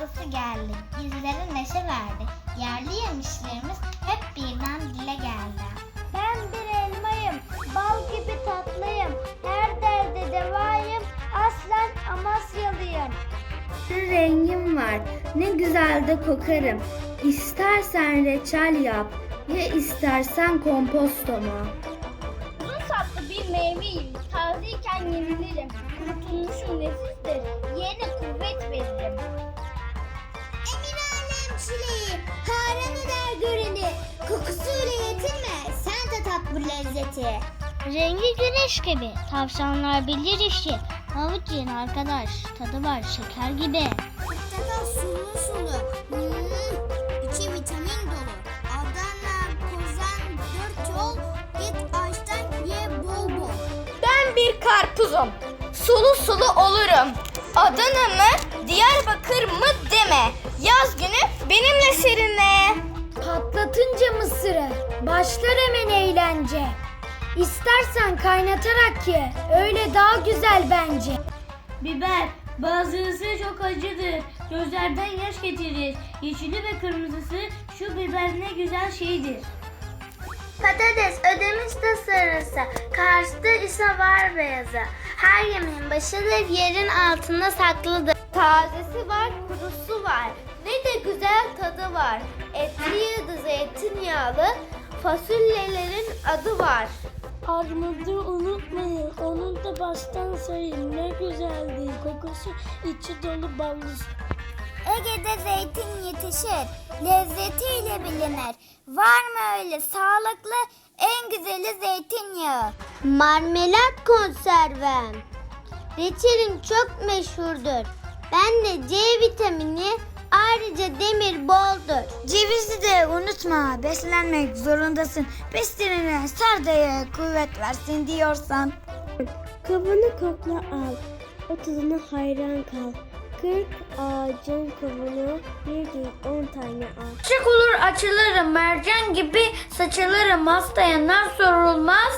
haftası geldi. Bizlere neşe verdi. Yerli yemişlerimiz hep birden dile geldi. Ben bir elmayım, bal gibi tatlıyım. Her derde devayım, aslen Amasyalıyım. Bir rengim var, ne güzel de kokarım. İstersen reçel yap, ya istersen kompostomu. Uzun saplı bir meyveyim, tazeyken yenilirim. Kurutulmuşum nefistir, bu lezzeti. Rengi güneş gibi, tavşanlar bilir işi. Havuç yiyin arkadaş, tadı var şeker gibi. Portakal sulu sulu, hmm, içi vitamin dolu. Adana, Kozan, dört yol, git ağaçtan ye bol bol. Ben bir karpuzum, sulu sulu olurum. Adana mı, Diyarbakır mı deme. Yaz günü benimle serinle. Patlatınca mısırı, başlar eğlence. İstersen kaynatarak ye, öyle daha güzel bence. Biber bazısı çok acıdır. Gözlerden yaş getirir. Yeşili ve kırmızısı şu biber ne güzel şeydir. Patates ödemiş de sarısı, karşıda ise var beyazı. Her yemeğin başıdır, yerin altında saklıdır. Tazesi var, kurusu var. Ne de güzel tadı var. Etli yağdı zeytinyağlı, fasulyelerin adı var. Armudu unutmayın. Onun da baştan sayın. Ne güzeldi. Kokusu içi dolu ballı. Ege'de zeytin yetişir, lezzetiyle bilinir. Var mı öyle sağlıklı, en güzeli zeytinyağı? Marmelat konservem. Reçelim çok meşhurdur. Ben de C vitamini, ayrıca demir boldur. Cevizi de unutma, beslenmek zorundasın. Beslenene sardaya kuvvet versin diyorsan. Kabuğunu kokla al. O tadına hayran kal. Kırk ağacın kabuğunu bir değil on tane al. Çiçek olur açılırım, mercan gibi saçılırım. Hastaya nar sorulmaz.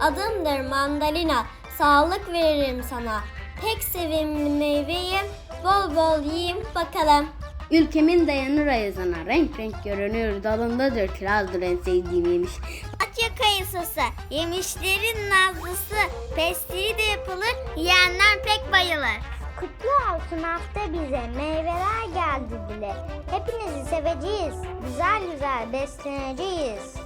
Adımdır mandalina, sağlık veririm sana. Pek sevimli meyveyim, bol bol yiyeyim bakalım. Ülkemin dayanır ayazına. Renk renk görünür. Dalındadır kirazdır en sevdiğim yemiş. Atya kayısısı, yemişlerin nazlısı, pestiği de yapılır, yiyenler pek bayılır. Kutlu olsun hafta bize, meyveler geldi bile. Hepinizi seveceğiz, güzel güzel besleneceğiz.